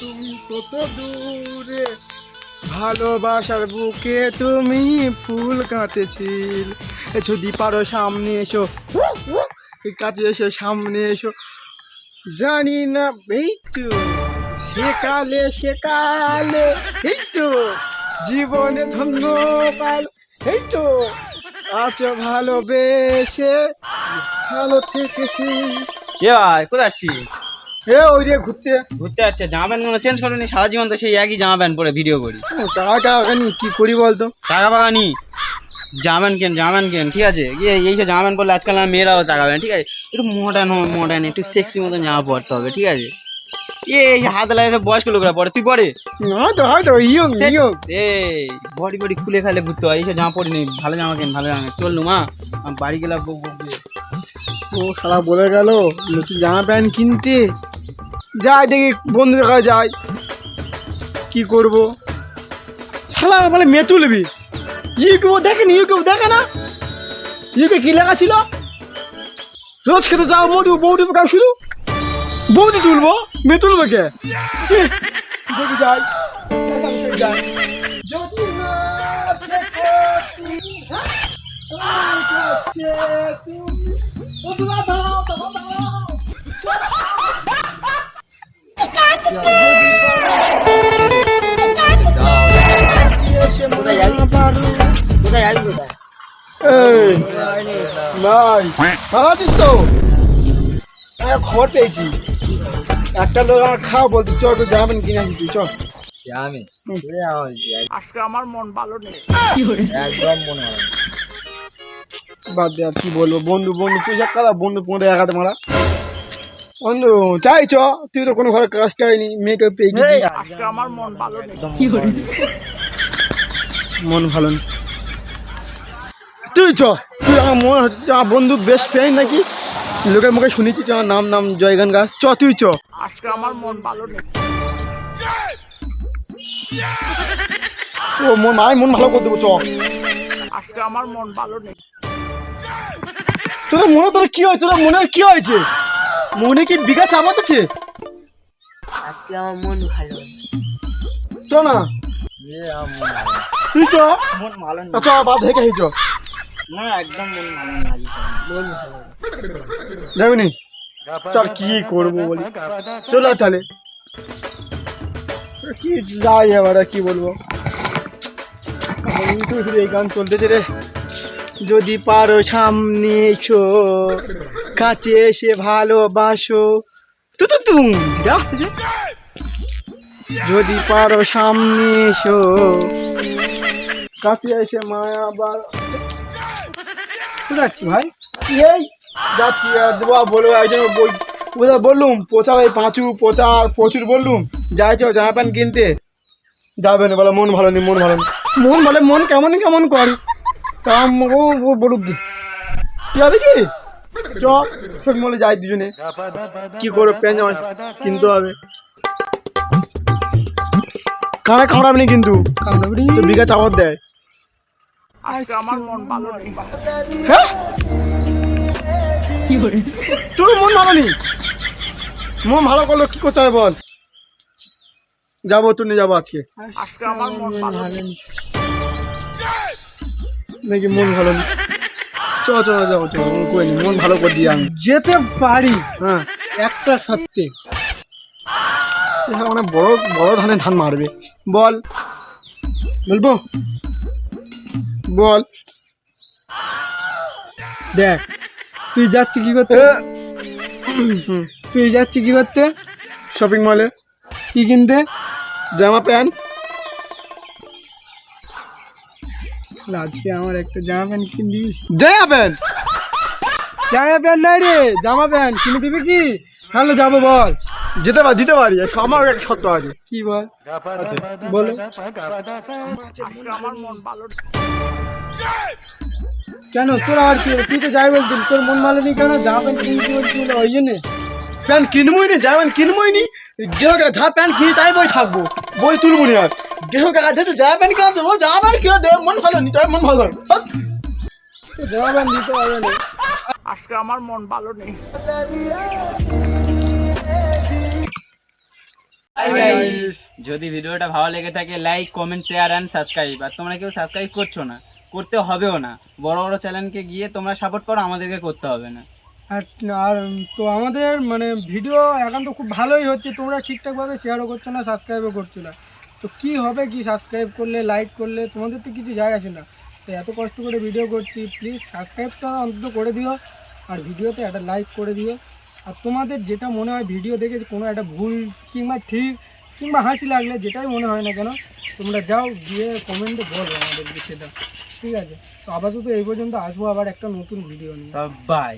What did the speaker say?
তুমি কত দূরে ভালোবাসার বুকে তুমি ফুল কাঁটেছিল এ যদি পারো সামনে এসো। কাছে এসো, সামনে এসো। জানি না, এই তো সেকালে সেকালে, এই তো জীবনে ধন্য পাল এই তো আছো ভালোবেসে ভালো থেকেছি। এ ভাই, কোথায় যাচ্ছিস এ ওই রে ঘুরতে। ঘুরতে যাচ্ছে জামা প্যান্ট কোনো চেঞ্জ করিনি সারা জীবন তো সেই একই জামা প্যান্ট পরে ভিডিও করি। টাকা কি করি বলতো? টাকা কেন কেন ঠিক আছে? এই সব পরলে আজকাল আমার মেয়েরাও না, ঠিক আছে? একটু মডার্ন মডার্ন একটু সেক্সি মতন জামা পরতে হবে ঠিক আছে? এ এই হাত লাগে বয়স্ক লোকরা পরে তুই পরে? হয়তো হয়তো ইয়ং ইয়ং। এই বডি বডি খুলে খালে ঘুরতে হয় এইসব জামা পরিনি ভালো জামা কেন ভালো জামা কেন? চল মা বাড়ি গেলাম। ও সারা বলে গেল নতুন জামা প্যান্ট কিনতে। যাই দেখি, বন্ধুদের কাছে যাই। কি করব? শালা বলে মেয়ে তুলবি ইউটিউব দেখেনি, ইউটিউব দেখে না? ইউটিউবে কি লেখা ছিল? রোজ খেতে যাও মোটু বৌদি কাউ শুধু? বৌদি তুলবো? মেয়ে তুলবে কে? যাই? একটা চ একটু নেই একদম মনে হয় বাদ দে আর কি বলব? বন্ধু বন্ধু পয়সা কারা বন্ধু পনেরো একাতে মারা। বন্ধু চাই চ তুই তো কোনো ঘরে কাজ মেয়েকে পেয়ে আজকে আমার মন ভালো নেই। মন ভালো না তুই চ তুই আমার মনে হচ্ছে আমার বন্ধু বেস্ট ফ্রেন্ড নাকি? লোকের মুখে শুনেছি তুই আমার নাম নাম জয়গান গাছ চ তুই চ। আজকে আমার মন ভালো নেই। ও মন আমি মন ভালো করে দেবো চ। আজকে আমার মন ভালো নেই। তোর মনে তোর কি হয়? তোর মনে কি হয়েছে? মনে কি বিঘা চাপাত আছে আজকে আমার মন ভালো চ না। আমার। তুই চ। মন ভালো চ, না। চ বাদ দেখে চ। না একদম মন ভালো না মন ভালো তার কি করব বলি? চলো তাহলে। কি যাই আর কি বলব? শুধু এই গান চলতেছে রে। যদি পারো সামনে এসো। কাছে এসে ভালোবাসো। তু তু তুম যদি পারো সামনে এসো। কাছে এসে মায়া বার কোথায় যাচ্ছি ভাই? এই। যাচ্ছি দেবো বলব একজন বই কোথায় বললুম? পচা ভাই পাঁচু পচা প্রচুর বললুম। যাই চো জামা প্যান্ট কিনতে। যাবে না বলে মন ভালো নেই মন ভালো নেই। মন বলে মন কেমন কেমন কর। তা ও বলুক হবে কি? চ সব মলে যাই দুজনে। কি করো প্যান্ট জামা কিনতে হবে। কানা কামড়াবি না কিন্তু তো বিঘা চাপত দেয়। আমার মন ভালো নেই। হ্যাঁ? তোর মন ভালো নেই? মন ভালো করল কি করতে হবে বল? যাব যাব আজকে। আজকে আমার মন ভালো নাকি মন ভালো নেই? চ চ যাব চ কই নি মন ভালো করে দিয়ে আমি। যেতে পারি। হ্যাঁ। একটা সত্যি। অনেক বড় বড় ধানে ধান মারবে। বল। বলব? বল। দেখ তুই যাচ্ছি কি করতে? তুই যাচ্ছি কি করতে? শপিং মলে কি কিনতে? জামা প্যান্ট। আজকে আমার একটা জামা প্যান্ট কিনে দিবি? জামা প্যান্ট? জামা প্যান্ট নাই রে জামা প্যান্ট। কিনে দিবি কি? তাহলে যাব বল। যেতে পারি দিতে পারি। আমার একটা সত্য আছে। কি বল? বলো। মন ভালো নেই কেন? তোর আর কি? তুই তো যাই বলছিস তোর মন ভালো নেই কেন জামা প্যান্ট কিনতে বলছিস ওই জন্যে। প্যান্ট কিনবই নি জামা প্যান্ট কিনবই নি। গেহ যা প্যান্ট কিনি তাই বই থাকব। বই তুলবো নি আর। গেহ কাকা দে জামা প্যান্ট কিনা জামা প্যান্ট দে মন ভালো নি তাই মন ভালো। জামা প্যান্ট দিতে হবে না। আজকে আমার মন ভালো নেই। যদি ভিডিওটা ভালো লেগে থাকে like comment share and subscribe আর তোমরা কেউ সাবস্ক্রাইব করছ না করতে হবেও না। বড় বড় চ্যানেলকে গিয়ে তোমরা সাপোর্ট করো আমাদেরকে করতে হবে না। আর আর তো আমাদের মানে ভিডিও এখন তো খুব ভালোই হচ্ছে। তোমরা ঠিকঠাকভাবে শেয়ারও করছ না সাবস্ক্রাইবও করছ না। তো কি হবে কি সাবস্ক্রাইব করলে লাইক করলে, তোমাদের তো কিছু যায় আসে না। তো এত কষ্ট করে ভিডিও করছি প্লিজ সাবস্ক্রাইবটা অন্তত করে দিও আর ভিডিওতে একটা লাইক করে দিও। আর তোমাদের যেটা মনে হয় ভিডিও দেখে কোনো একটা ভুল কিংবা ঠিক কিংবা হাসি লাগলে যেটাই মনে হয় না কেন, তোমরা যাও গিয়ে কমেন্টে বলো আমাদেরকে সেটা। ঠিক আছে? তো আপাতত এই পর্যন্ত আসব আবার একটা নতুন ভিডিও নিয়ে। বাই